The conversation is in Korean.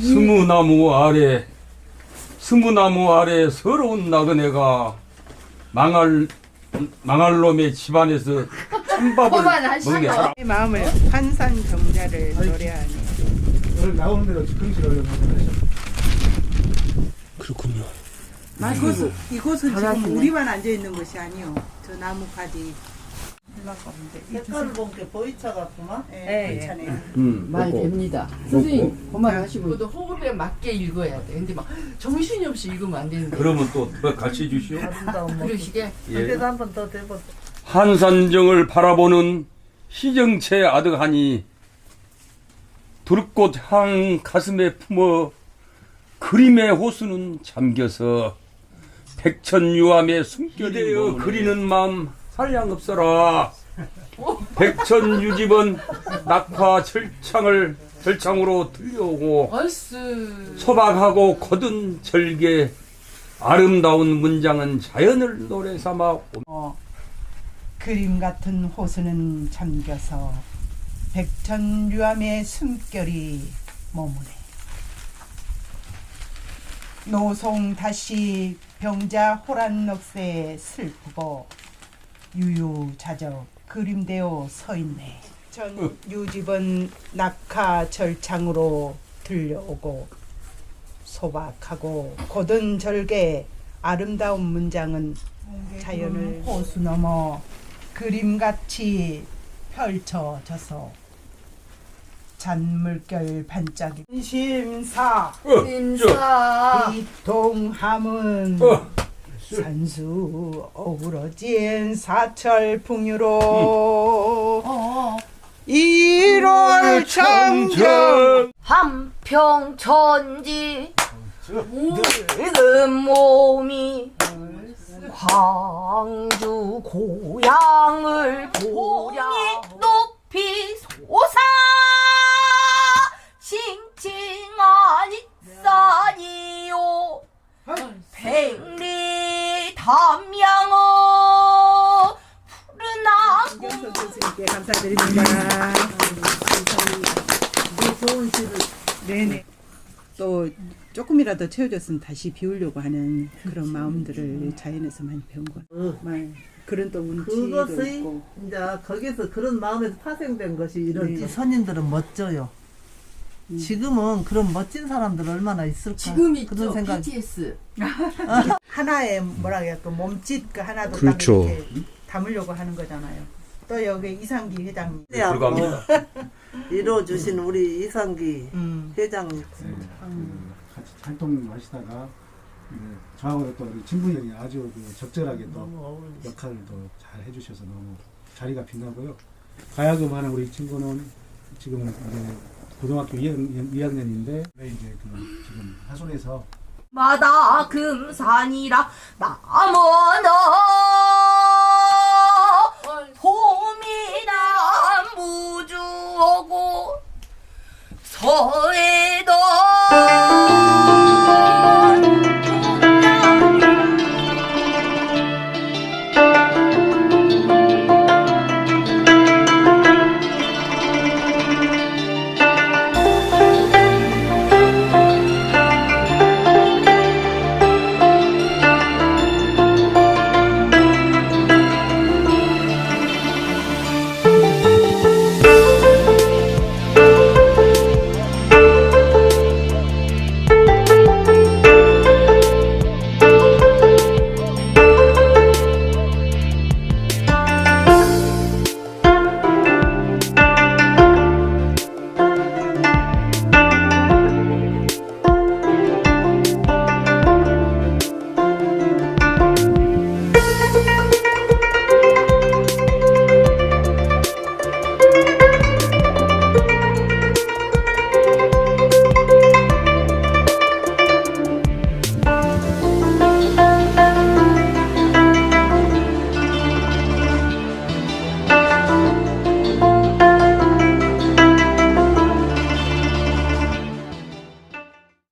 스무나무 아래 스무나무 아래 서러운 나그네가 망할 망할 놈의 집안에서 찬밥을 먹는 게 사람. 내 마음을 환산 정자를 노래하니 오늘 나오는 대로 금실 올려놓으셨죠? 그렇군요. 이곳은 이곳은 지금 우리만 앉아 있는 곳이 아니요. 저 나무 가지. 색깔을 본게 보이차 같구만. 예, 괜찮아요. 음, 많이 먹고. 됩니다. 선생님 그만하시고 그것도 호흡에 맞게 읽어야 돼. 근데 막 정신이 없이 읽으면 안 되는데. 그러면 또더 가르쳐 주시오. 아름다운 모습. 그러시게 예. 그래도 한 번 더 대보세요. 한산정을 바라보는 희정체 아득하니 두릅꽃 향 가슴에 품어 그림의 호수는 잠겨서 백천유암의 숨결이 되어 그리는 마음 한량없어라 백천 유집은 낙화 절창을 절창으로 들려오고 얼쑤. 소박하고 거둔 절개 아름다운 문장은 자연을 노래 삼아 어, 그림 같은 호수는 잠겨서 백천류암의 숨결이 머무네. 노송 다시 병자 호란 넋에 슬프고 유유자적 그림되어 서 있네. 전 유집은 낙하 절창으로 들려오고 소박하고 고든 절개 아름다운 문장은 자연을 호수 넘어 그림같이 펼쳐져서 잔물결 반짝이 심사 인사. 이통함은 어. 산수 어우러진 사철 풍류로 어. 일월 청정. 한평천지 늙은 몸이 광주 고향을 보랴 높이 솟아 담양어 푸른 아구 선생님께 감사드립니다. 좋은 시를 네네. 또 조금이라도 채워줬으면 다시 비우려고 하는 그런 마음들을 자연에서 많이 배운 것 같아요. 말 그런 또 운치도 그것의 있고. 이제 거기서 그런 마음에서 파생된 것이 이런 네. 선인들은 멋져요. 지금은 그런 멋진 사람들 얼마나 있을까? 지금 그런 있죠. 생각. BTS. 하나의 뭐라 그래 그 몸짓 그 하나도 그렇죠. 딱 이렇게 담으려고 하는 거잖아요. 또 여기 이상기 회장님. 네, 들어갑니다. 이루어 주신 우리 이상기 음. 회장님. 같이 활동하시다가 저하고 또 우리 진부 형이 아주 그 적절하게 또 어울리시. 역할을 또 잘 해주셔서 너무 자리가 빛나고요. 가야금 하는 우리 친구는 이제 고등학교 2학 년, 인데 이제 그 지금 하순에서 마다 금산이라 남원